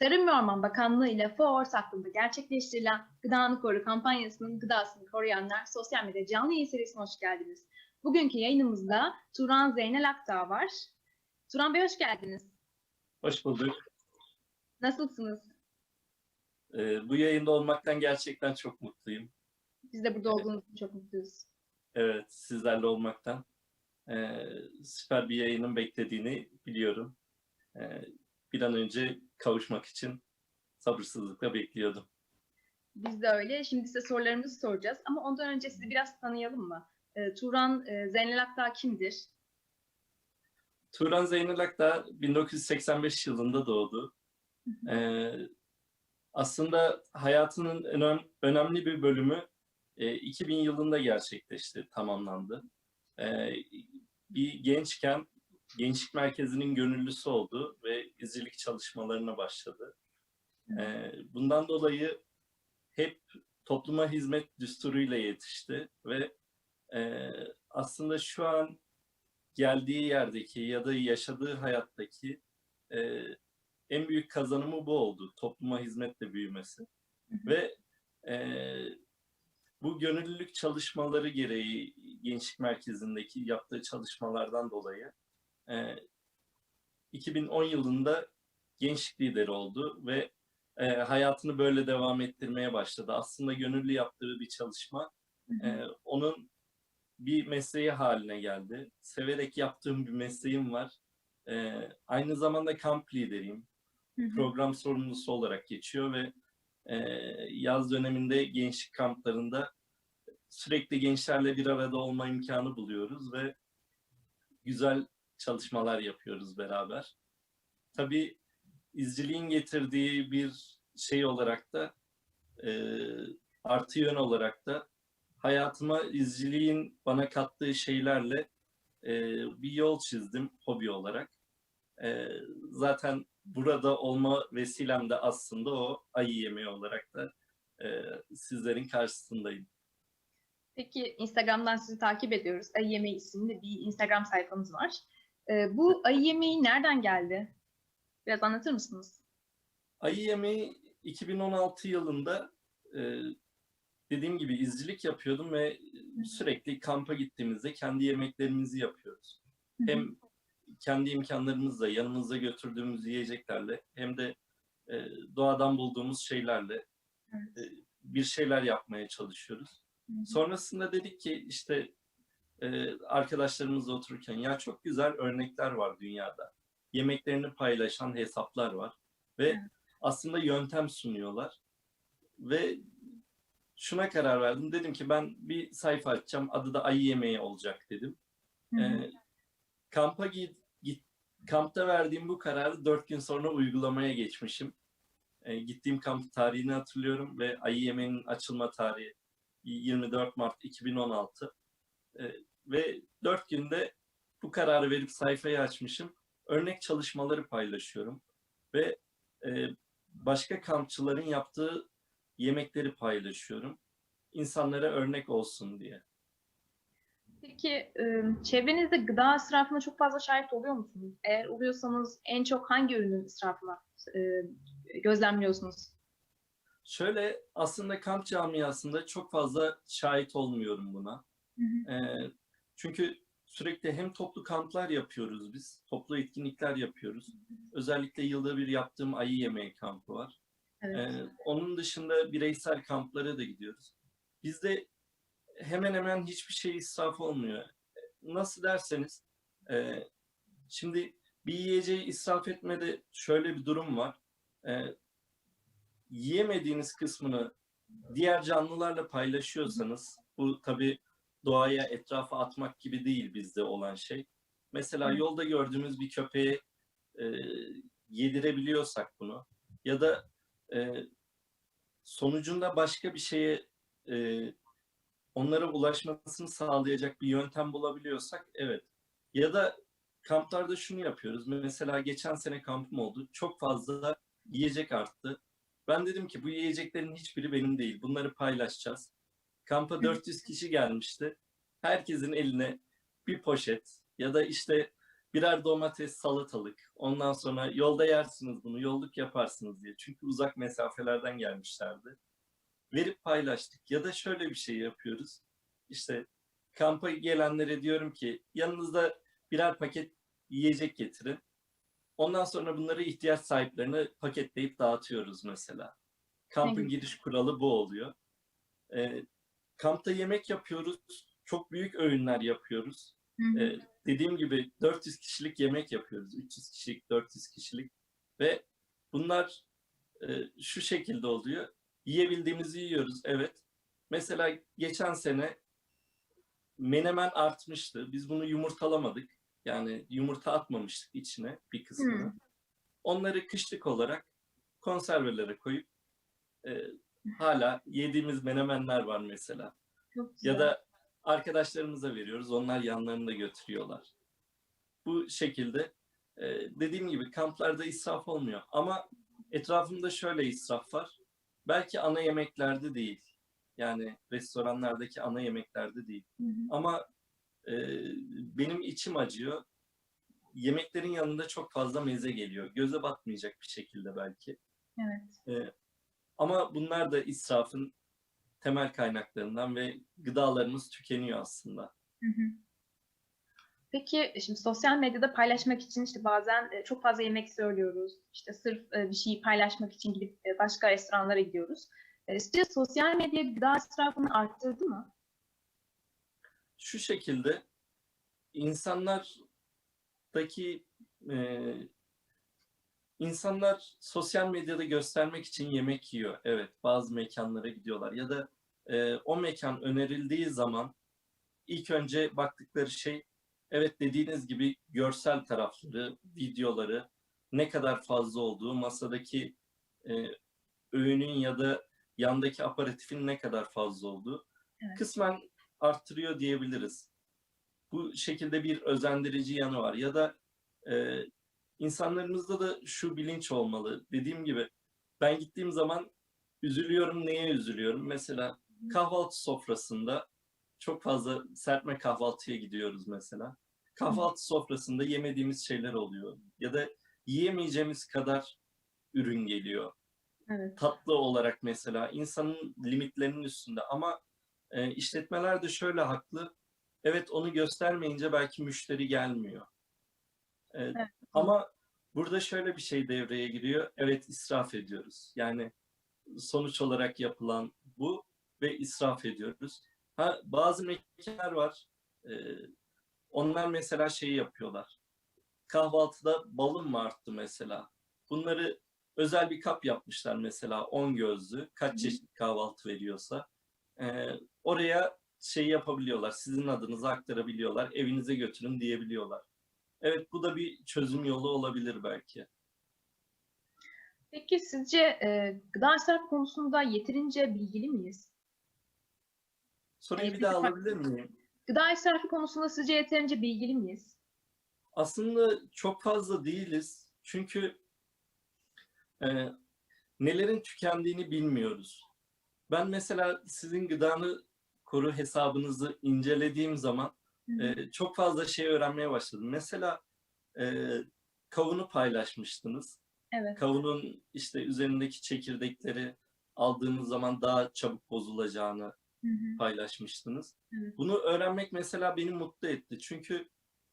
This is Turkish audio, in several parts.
Tarım ve Orman Bakanlığı ile FAO ortaklığında gerçekleştirilen Gıdanı Koru kampanyasının gıdasını koruyanlar sosyal medya canlı yayın serisine hoş geldiniz. Bugünkü yayınımızda Turan Zeynel Akdağ var. Turan Bey hoş geldiniz. Hoş bulduk. Nasılsınız? Ee, bu yayında olmaktan gerçekten çok mutluyum. Biz de burada olduğunuz için çok mutluyuz. Evet, sizlerle olmaktan. Ee, süper bir yayının beklediğini biliyorum. Ee, bir an önce kavuşmak için sabırsızlıkla bekliyordum. Biz de öyle. Şimdi size sorularımızı soracağız. Ama ondan önce sizi biraz tanıyalım mı? Ee, Turan e, Zeynel Akdağ kimdir? Turan Zeynel Akdağ 1985 yılında doğdu. Ee, aslında hayatının önem, önemli bir bölümü e, 2000 yılında gerçekleşti, tamamlandı. Ee, bir gençken gençlik merkezinin gönüllüsü oldu ve izcilik çalışmalarına başladı. Ee, bundan dolayı hep topluma hizmet düsturuyla yetişti ve e, aslında şu an geldiği yerdeki ya da yaşadığı hayattaki e, en büyük kazanımı bu oldu. Topluma hizmetle büyümesi. Ve e, bu gönüllülük çalışmaları gereği Gençlik Merkezi'ndeki yaptığı çalışmalardan dolayı e, 2010 yılında gençlik lideri oldu ve e, hayatını böyle devam ettirmeye başladı. Aslında gönüllü yaptığı bir çalışma e, onun bir mesleği haline geldi. Severek yaptığım bir mesleğim var. E, aynı zamanda kamp lideriyim. Program sorumlusu olarak geçiyor ve e, yaz döneminde gençlik kamplarında sürekli gençlerle bir arada olma imkanı buluyoruz ve güzel çalışmalar yapıyoruz beraber. Tabii izciliğin getirdiği bir şey olarak da e, artı yön olarak da hayatıma izciliğin bana kattığı şeylerle e, bir yol çizdim hobi olarak. E, zaten burada olma vesilem de aslında o ayı yemeği olarak da e, sizlerin karşısındayım. Peki Instagram'dan sizi takip ediyoruz. Ayı Yemeği isimli bir Instagram sayfanız var. Ee, bu ayı yemeği nereden geldi? Biraz anlatır mısınız? Ayı yemeği 2016 yılında e, dediğim gibi izcilik yapıyordum ve sürekli kampa gittiğimizde kendi yemeklerimizi yapıyoruz. Hem kendi imkanlarımızla, yanımızda götürdüğümüz yiyeceklerle hem de e, doğadan bulduğumuz şeylerle e, bir şeyler yapmaya çalışıyoruz. Sonrasında dedik ki işte e, arkadaşlarımızla otururken ya çok güzel örnekler var dünyada. Yemeklerini paylaşan hesaplar var ve Evet. aslında yöntem sunuyorlar. Ve şuna karar verdim. Dedim ki ben bir sayfa açacağım. Adı da ayı yemeği olacak dedim. Ee, kampa git, git, kampta verdiğim bu kararı dört gün sonra uygulamaya geçmişim. Ee, gittiğim kamp tarihini hatırlıyorum ve ayı yemeğinin açılma tarihi 24 Mart 2016. Ee, ve dört günde bu kararı verip sayfayı açmışım. Örnek çalışmaları paylaşıyorum ve e, başka kampçıların yaptığı yemekleri paylaşıyorum. İnsanlara örnek olsun diye. Peki e, çevrenizde gıda israfına çok fazla şahit oluyor musunuz? Eğer oluyorsanız en çok hangi ürünün israfına e, gözlemliyorsunuz? Şöyle aslında kamp camiasında çok fazla şahit olmuyorum buna. Hı Ee, çünkü sürekli hem toplu kamplar yapıyoruz biz, toplu etkinlikler yapıyoruz. Özellikle yılda bir yaptığım ayı yemeği kampı var. Evet. Ee, onun dışında bireysel kamplara da gidiyoruz. Bizde hemen hemen hiçbir şey israf olmuyor. Nasıl derseniz, e, şimdi bir yiyeceği israf etmede şöyle bir durum var. E, yiyemediğiniz kısmını diğer canlılarla paylaşıyorsanız, bu tabii doğaya, etrafa atmak gibi değil bizde olan şey. Mesela yolda gördüğümüz bir köpeğe e, yedirebiliyorsak bunu ya da e, sonucunda başka bir şeye e, onlara ulaşmasını sağlayacak bir yöntem bulabiliyorsak evet. Ya da kamplarda şunu yapıyoruz. Mesela geçen sene kampım oldu. Çok fazla yiyecek arttı. Ben dedim ki bu yiyeceklerin hiçbiri benim değil. Bunları paylaşacağız. Kampa 400 kişi gelmişti. Herkesin eline bir poşet ya da işte birer domates, salatalık. Ondan sonra yolda yersiniz bunu, yolluk yaparsınız diye. Çünkü uzak mesafelerden gelmişlerdi. Verip paylaştık. Ya da şöyle bir şey yapıyoruz. İşte kampa gelenlere diyorum ki yanınızda birer paket yiyecek getirin. Ondan sonra bunları ihtiyaç sahiplerine paketleyip dağıtıyoruz mesela. Kampın giriş kuralı bu oluyor. Ee, kampta yemek yapıyoruz. Çok büyük öğünler yapıyoruz. Hı hı. Ee, dediğim gibi 400 kişilik yemek yapıyoruz. 300 kişilik, 400 kişilik ve bunlar e, şu şekilde oluyor. Yiyebildiğimizi yiyoruz, evet. Mesela geçen sene menemen artmıştı. Biz bunu yumurtalamadık. Yani yumurta atmamıştık içine bir kısmını. Hmm. Onları kışlık olarak konservelere koyup e, hala yediğimiz menemenler var mesela. Ya da arkadaşlarımıza veriyoruz. Onlar yanlarında götürüyorlar. Bu şekilde e, dediğim gibi kamplarda israf olmuyor. Ama etrafımda şöyle israf var. Belki ana yemeklerde değil. Yani restoranlardaki ana yemeklerde değil. Hı hı. Ama e, benim içim acıyor. Yemeklerin yanında çok fazla meze geliyor. Göze batmayacak bir şekilde belki. Evet. Ama bunlar da israfın temel kaynaklarından ve gıdalarımız tükeniyor aslında. Hı hı. Peki şimdi sosyal medyada paylaşmak için işte bazen e, çok fazla yemek söylüyoruz. İşte sırf e, bir şeyi paylaşmak için gidip e, başka restoranlara gidiyoruz. E, Sizce sosyal medya gıda israfını arttırdı mı? Şu şekilde insanlardaki e, insanlar sosyal medyada göstermek için yemek yiyor. Evet, bazı mekanlara gidiyorlar ya da e, o mekan önerildiği zaman ilk önce baktıkları şey evet dediğiniz gibi görsel tarafları, videoları ne kadar fazla olduğu, masadaki e, öğünün ya da yandaki aparatifin ne kadar fazla olduğu Evet. kısmen arttırıyor diyebiliriz. Bu şekilde bir özendirici yanı var ya da e, insanlarımızda da şu bilinç olmalı. Dediğim gibi ben gittiğim zaman üzülüyorum. Neye üzülüyorum? Mesela kahvaltı sofrasında çok fazla serpme kahvaltıya gidiyoruz mesela. Kahvaltı sofrasında yemediğimiz şeyler oluyor. Ya da yiyemeyeceğimiz kadar ürün geliyor. Evet. Tatlı olarak mesela insanın limitlerinin üstünde ama e, işletmeler de şöyle haklı. Evet onu göstermeyince belki müşteri gelmiyor. E, Evet. Ama burada şöyle bir şey devreye giriyor. Evet israf ediyoruz. Yani sonuç olarak yapılan bu ve israf ediyoruz. Ha, bazı mekanlar var. e, onlar mesela şeyi yapıyorlar. Kahvaltıda balım mı arttı mesela? Bunları özel bir kap yapmışlar mesela 10 gözlü. Kaç çeşit kahvaltı veriyorsa. E, oraya şey yapabiliyorlar. Sizin adınıza aktarabiliyorlar. Evinize götürün diyebiliyorlar. Evet bu da bir çözüm yolu olabilir belki. Peki sizce e, gıda israfı konusunda yeterince bilgili miyiz? Soruyu bir daha alabilir miyim? Gıda israfı konusunda sizce yeterince bilgili miyiz? Aslında çok fazla değiliz. Çünkü e, nelerin tükendiğini bilmiyoruz. Ben mesela sizin gıdanı koru hesabınızı incelediğim zaman. E, çok fazla şey öğrenmeye başladım. Mesela e, kavunu paylaşmıştınız. Evet. Kavunun işte üzerindeki çekirdekleri aldığımız zaman daha çabuk bozulacağını Hı hı. paylaşmıştınız. Evet. Bunu öğrenmek mesela beni mutlu etti. Çünkü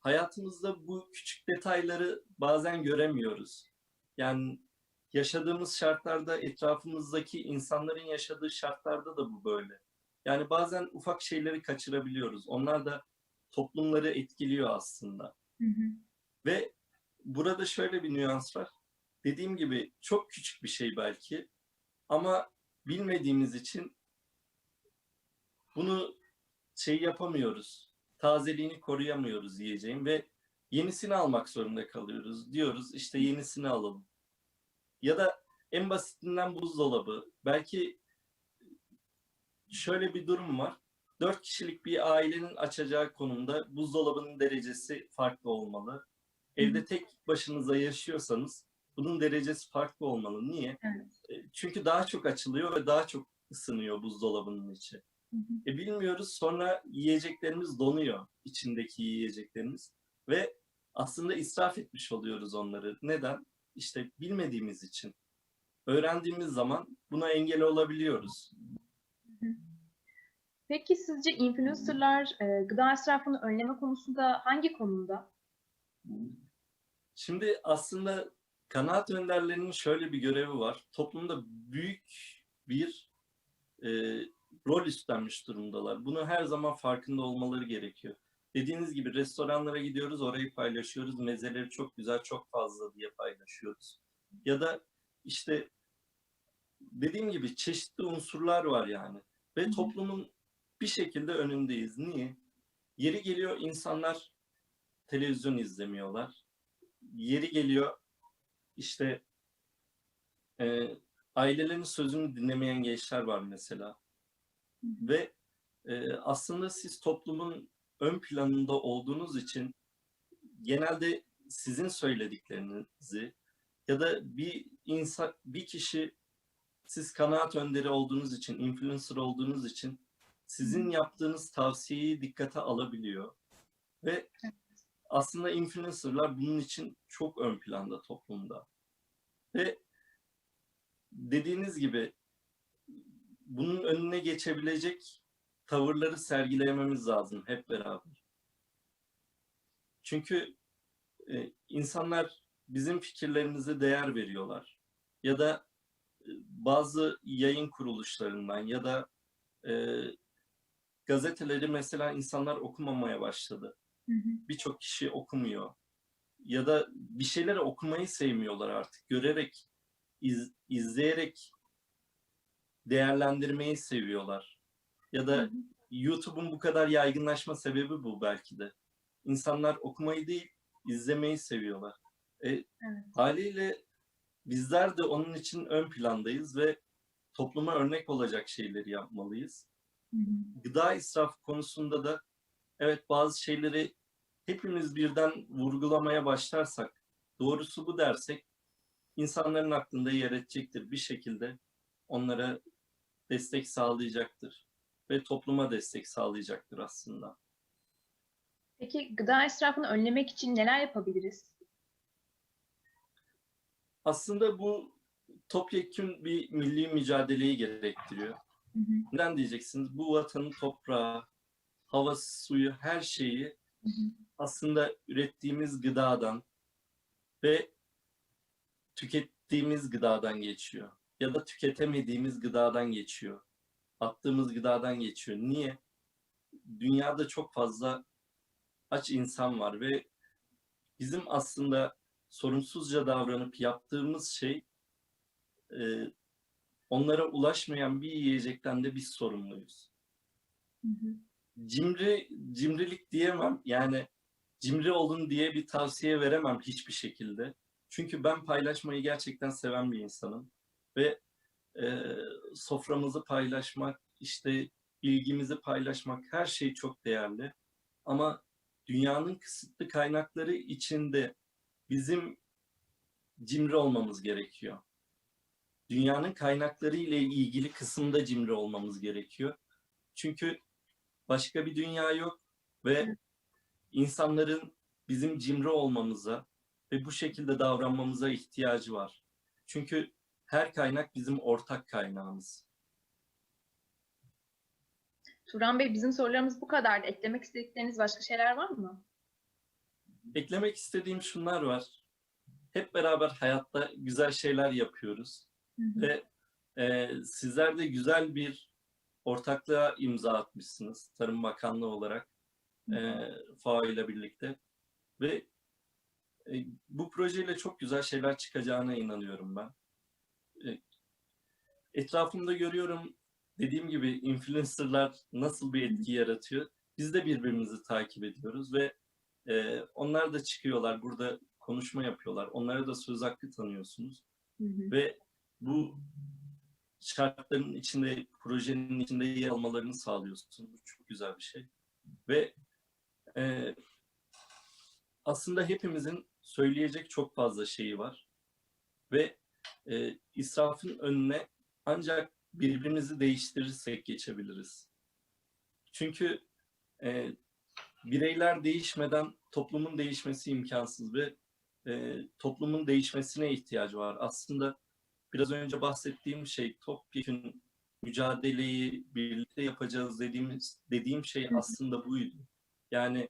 hayatımızda bu küçük detayları bazen göremiyoruz. Yani yaşadığımız şartlarda, etrafımızdaki insanların yaşadığı şartlarda da bu böyle. Yani bazen ufak şeyleri kaçırabiliyoruz. Onlar da toplumları etkiliyor aslında. Hı hı. Ve burada şöyle bir nüans var. Dediğim gibi çok küçük bir şey belki ama bilmediğimiz için bunu şey yapamıyoruz. Tazeliğini koruyamıyoruz yiyeceğin ve yenisini almak zorunda kalıyoruz. Diyoruz işte yenisini alalım. Ya da en basitinden buzdolabı. Belki şöyle bir durum var. Dört kişilik bir ailenin açacağı konumda buzdolabının derecesi farklı olmalı. Evde tek başınıza yaşıyorsanız bunun derecesi farklı olmalı. Niye? Evet. E, Çünkü daha çok açılıyor ve daha çok ısınıyor buzdolabının içi. Hı hı. E bilmiyoruz sonra yiyeceklerimiz donuyor içindeki yiyeceklerimiz ve aslında israf etmiş oluyoruz onları. Neden? İşte bilmediğimiz için. Öğrendiğimiz zaman buna engel olabiliyoruz. Peki sizce influencerlar e, gıda israfını önleme konusunda hangi konumda? Şimdi aslında kanaat önderlerinin şöyle bir görevi var. Toplumda büyük bir e, rol üstlenmiş durumdalar. Bunu her zaman farkında olmaları gerekiyor. Dediğiniz gibi restoranlara gidiyoruz, orayı paylaşıyoruz. Mezeleri çok güzel, çok fazla diye paylaşıyoruz. Ya da işte dediğim gibi çeşitli unsurlar var yani. Ve toplumun bir şekilde önündeyiz. Niye? Yeri geliyor insanlar televizyon izlemiyorlar. Yeri geliyor işte e, ailelerin sözünü dinlemeyen gençler var mesela. Ve e, aslında siz toplumun ön planında olduğunuz için genelde sizin söylediklerinizi ya da bir insan bir kişi siz kanaat önderi olduğunuz için, influencer olduğunuz için sizin yaptığınız tavsiyeyi dikkate alabiliyor. Ve aslında influencerlar bunun için çok ön planda toplumda. Ve dediğiniz gibi bunun önüne geçebilecek tavırları sergilememiz lazım hep beraber. Çünkü e, insanlar bizim fikirlerimize değer veriyorlar. Ya da e, bazı yayın kuruluşlarından ya da e, gazeteleri mesela insanlar okumamaya başladı. Birçok kişi okumuyor. Ya da bir şeyleri okumayı sevmiyorlar artık. Görerek, iz, izleyerek değerlendirmeyi seviyorlar. Ya da YouTube'un bu kadar yaygınlaşma sebebi bu belki de. İnsanlar okumayı değil, izlemeyi seviyorlar. E, Evet. Haliyle bizler de onun için ön plandayız ve topluma örnek olacak şeyleri yapmalıyız. Gıda israfı konusunda da evet bazı şeyleri hepimiz birden vurgulamaya başlarsak, doğrusu bu dersek insanların aklında yer edecektir bir şekilde onlara destek sağlayacaktır ve topluma destek sağlayacaktır aslında. Peki gıda israfını önlemek için neler yapabiliriz? Aslında bu topyekün bir milli mücadeleyi gerektiriyor. Neden diyeceksiniz? Bu vatanın toprağı, havası, suyu, her şeyi aslında ürettiğimiz gıdadan ve tükettiğimiz gıdadan geçiyor. Ya da tüketemediğimiz gıdadan geçiyor. Attığımız gıdadan geçiyor. Niye? Dünyada çok fazla aç insan var ve bizim aslında sorumsuzca davranıp yaptığımız şey e, onlara ulaşmayan bir yiyecekten de biz sorumluyuz. Cimri, cimrilik diyemem. Yani cimri olun diye bir tavsiye veremem hiçbir şekilde. Çünkü ben paylaşmayı gerçekten seven bir insanım. Ve e, soframızı paylaşmak, işte ilgimizi paylaşmak her şey çok değerli. Ama dünyanın kısıtlı kaynakları içinde bizim cimri olmamız gerekiyor. Dünyanın kaynakları ile ilgili kısımda cimri olmamız gerekiyor. Çünkü başka bir dünya yok ve insanların bizim cimri olmamıza ve bu şekilde davranmamıza ihtiyacı var. Çünkü her kaynak bizim ortak kaynağımız. Turan Bey bizim sorularımız bu kadardı. Eklemek istedikleriniz başka şeyler var mı? Eklemek istediğim şunlar var. Hep beraber hayatta güzel şeyler yapıyoruz. Ve e, sizler de güzel bir ortaklığa imza atmışsınız Tarım Bakanlığı olarak e, FAO ile birlikte. Ve e, bu projeyle çok güzel şeyler çıkacağına inanıyorum ben. E, etrafımda görüyorum dediğim gibi influencerlar nasıl bir etki yaratıyor. Biz de birbirimizi takip ediyoruz ve e, onlar da çıkıyorlar burada konuşma yapıyorlar. Onlara da söz hakkı tanıyorsunuz. Ve bu şartların içinde, projenin içinde yer almalarını sağlıyorsunuz. Bu çok güzel bir şey. Ve e, aslında hepimizin söyleyecek çok fazla şeyi var. Ve e, israfın önüne ancak birbirimizi değiştirirsek geçebiliriz. Çünkü e, bireyler değişmeden toplumun değişmesi imkansız ve e, toplumun değişmesine ihtiyacı var. Aslında biraz önce bahsettiğim şey topyekun mücadeleyi birlikte yapacağız dediğimiz dediğim şey aslında buydu. Yani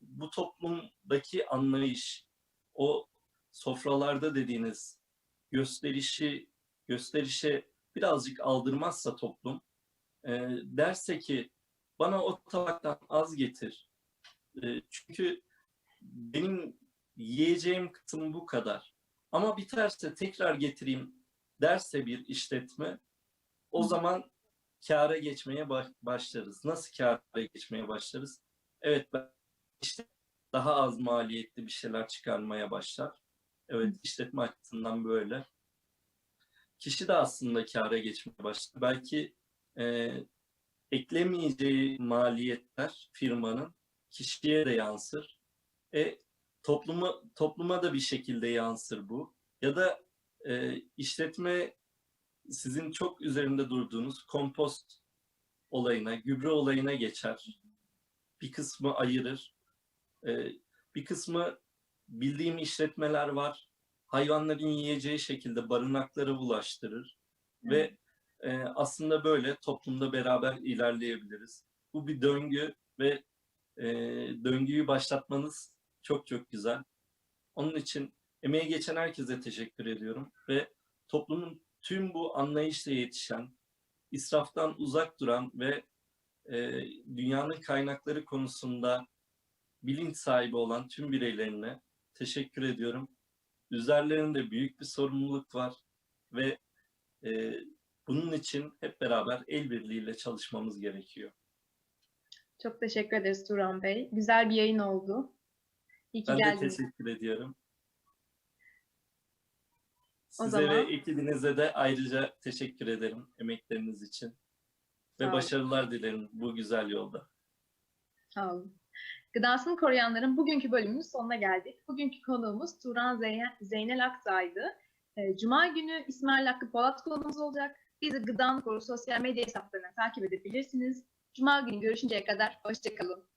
bu toplumdaki anlayış, o sofralarda dediğiniz gösterişi gösterişe birazcık aldırmazsa toplum e, derse ki bana o tabaktan az getir. E, çünkü benim yiyeceğim kısım bu kadar. Ama biterse tekrar getireyim derse bir işletme o zaman kâra geçmeye başlarız. Nasıl kâra geçmeye başlarız? Evet işte daha az maliyetli bir şeyler çıkarmaya başlar. Evet işletme açısından böyle. Kişi de aslında kâra geçmeye başlar. Belki e, eklemeyeceği maliyetler firmanın kişiye de yansır. E, topluma, topluma da bir şekilde yansır bu. Ya da e, işletme sizin çok üzerinde durduğunuz kompost olayına, gübre olayına geçer. Bir kısmı ayırır. E, bir kısmı bildiğim işletmeler var. Hayvanların yiyeceği şekilde barınakları ulaştırır. Ve e, aslında böyle toplumda beraber ilerleyebiliriz. Bu bir döngü ve e, döngüyü başlatmanız çok çok güzel. Onun için emeği geçen herkese teşekkür ediyorum ve toplumun tüm bu anlayışla yetişen, israftan uzak duran ve e, dünyanın kaynakları konusunda bilinç sahibi olan tüm bireylerine teşekkür ediyorum. Üzerlerinde büyük bir sorumluluk var ve e, bunun için hep beraber el birliğiyle çalışmamız gerekiyor. Çok teşekkür ederiz Turan Bey. Güzel bir yayın oldu. İyi ben geldiniz. de teşekkür ediyorum. Size zaman... ve ekibinize de ayrıca teşekkür ederim emekleriniz için. Ve başarılar dilerim bu güzel yolda. Sağ olun. Gıdasını koruyanların bugünkü bölümünün sonuna geldik. Bugünkü konuğumuz Turan Zeynel Aktay'dı. Ee, Cuma günü İsmail Hakkı Polat konuğumuz olacak. Bizi Gıdanı Koru sosyal medya hesaplarına takip edebilirsiniz. Cuma günü görüşünceye kadar hoşçakalın.